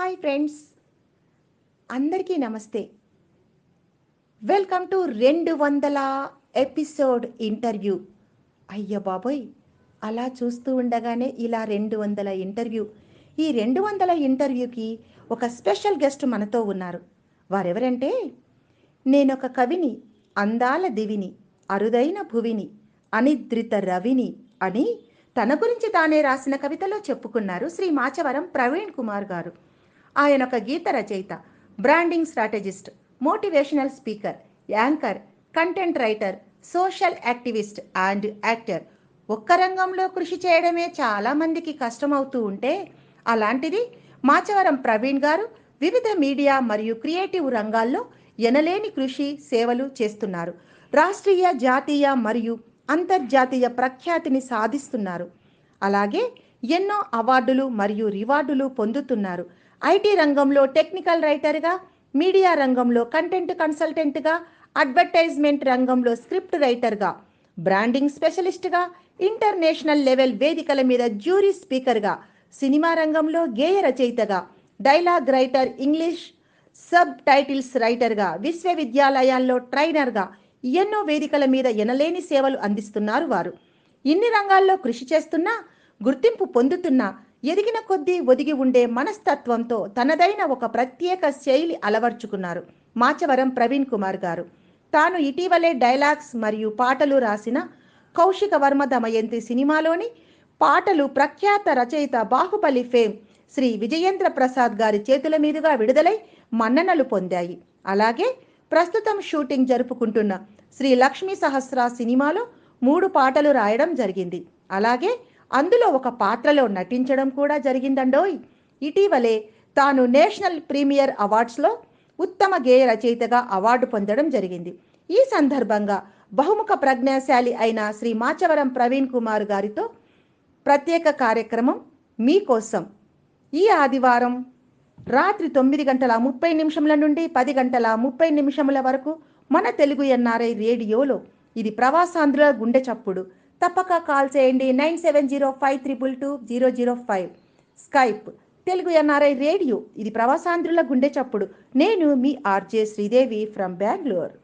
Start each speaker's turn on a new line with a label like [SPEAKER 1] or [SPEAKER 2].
[SPEAKER 1] Hi friends. అందరికీ నమస్తే. Welcome to రెండు వందల ఎపిసోడ్ ఇంటర్వ్యూ. అయ్య బాబోయ్ అలా చూస్తూ ఉండగానే ఇలా రెండు వందల ఇంటర్వ్యూ. ఈ రెండు వందల ఇంటర్వ్యూకి ఒక స్పెషల్ గెస్ట్ మనతో ఉన్నారు. వారెవరంటే నేనొక కవిని అందాల దివిని అరుదైన భువిని అనిద్రిత రవిని అని తన గురించి తానే రాసిన కవితలో చెప్పుకున్నారు శ్రీ మాచవరం ప్రవీణ్ కుమార్ గారు. ఆయన ఒక గీత రచయిత branding strategist motivational speaker anchor content writer social activist and actor ఒక్క రంగంలో కృషి చేయడమే చాలామందికి కష్టమవుతూ ఉంటే అలాంటిది మాచవరం ప్రవీణ్ గారు వివిధ మీడియా మరియు క్రియేటివ్ రంగాల్లో ఎనలేని కృషి సేవలు చేస్తున్నారు. రాష్ట్రీయ జాతీయ మరియు అంతర్జాతీయ ప్రఖ్యాతిని సాధిస్తున్నారు. అలాగే ఎన్నో అవార్డులు మరియు రివార్డులు పొందుతున్నారు. ఐటీ రంగంలో టెక్నికల్ రైటర్గా మీడియా రంగంలో కంటెంట్ కన్సల్టెంట్గా అడ్వర్టైజ్మెంట్ రంగంలో స్క్రిప్ట్ రైటర్గా బ్రాండింగ్ స్పెషలిస్ట్గా ఇంటర్నేషనల్ లెవెల్ వేదికల మీద జ్యూరీ స్పీకర్గా సినిమా రంగంలో గేయ రచయితగా dialogue writer English subtitles రైటర్గా విశ్వవిద్యాలయాల్లో ట్రైనర్గా ఎన్నో వేదికల మీద ఎనలేని సేవలు అందిస్తున్నారు వారు. ఇన్ని రంగాల్లో కృషి చేస్తున్నా గుర్తింపు పొందుతున్నా ఎదిగిన కొద్దీ ఒదిగి ఉండే మనస్తత్వంతో తనదైన ఒక ప్రత్యేక శైలి అలవర్చుకున్నారు మాచవరం ప్రవీణ్ కుమార్ గారు. తాను ఇటీవలే డైలాగ్స్ మరియు పాటలు రాసిన కౌశిక వర్మ దమయంతి సినిమాలోని పాటలు ప్రఖ్యాత రచయిత బాహుబలి ఫేమ్ శ్రీ విజయేంద్ర ప్రసాద్ గారి చేతుల మీదుగా విడుదలై మన్ననలు పొందాయి. అలాగే ప్రస్తుతం షూటింగ్ జరుపుకుంటున్న శ్రీ లక్ష్మీ సహస్ర సినిమాలో మూడు పాటలు రాయడం జరిగింది. అలాగే అందులో ఒక పాత్రలో నటించడం కూడా జరిగిందండోయ్. ఇటీవలే తాను నేషనల్ ప్రీమియర్ అవార్డ్స్లో ఉత్తమ గేయ రచయితగా అవార్డు పొందడం జరిగింది. ఈ సందర్భంగా బహుముఖ ప్రజ్ఞాశాలి అయిన శ్రీ మాచవరం ప్రవీణ్ కుమార్ గారితో ప్రత్యేక కార్యక్రమం మీకోసం ఈ ఆదివారం రాత్రి తొమ్మిది గంటల ముప్పై నిమిషముల నుండి పది గంటల ముప్పై నిమిషముల వరకు మన తెలుగు ఎన్ఆర్ఐ రేడియోలో ఇది ప్రవాసాంధ్రుల గుండె చప్పుడు. తప్పక కాల్ చేయండి nine seven zero five triple two zero zero five. Skype. Telugu NRI radio. ఇది ప్రవాసాంధ్రుల గుండె చప్పుడు. నేను మీ ఆర్జే శ్రీదేవి ఫ్రమ్ బెంగళూరు